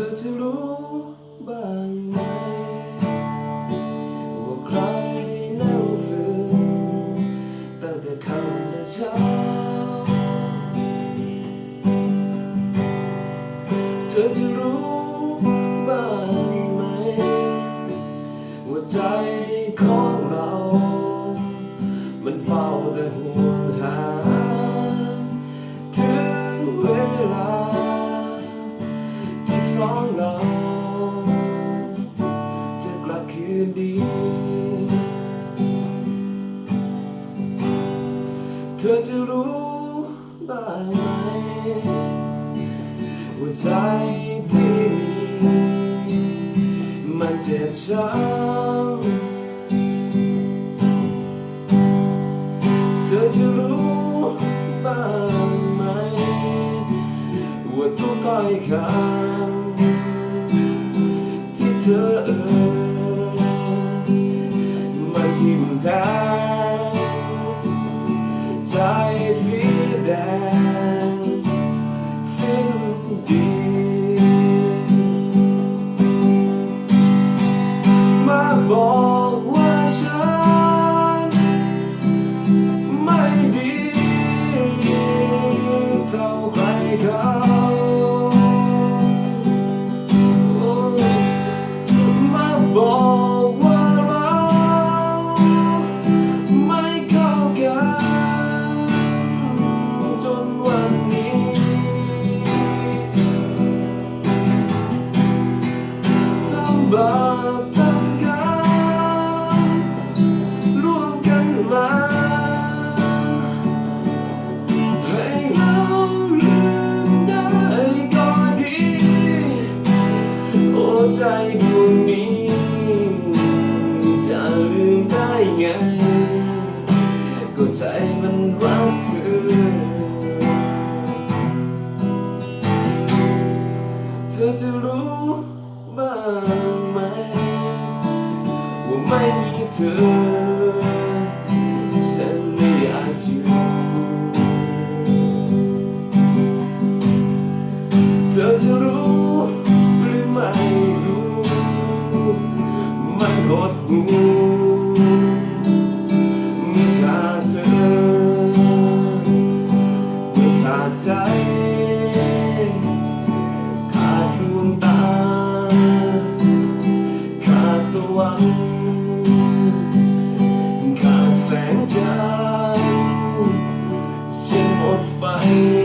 ธอจะรู้บ้างไหมว่าใครนั่งซึมตั้งแต่คำยันเช้าเธอจะรู้บ้างไหมว่าใจ ที่สองเรา จะกลับคืนดี เธอจะรู้บ้างไหมว่าใจที่มี มันเจ็บช้ำเธอจะรู้บ้างไหมว่าทุกถ้อยคำ เธอมันทิ่มแทง บ้างไหมว่าไม่มีเธอฉันไม่อยากอยู่เธอจะรู้หรือไม่รู้ มันหดหูไม่ขาดเธอไม่ขาดใจ find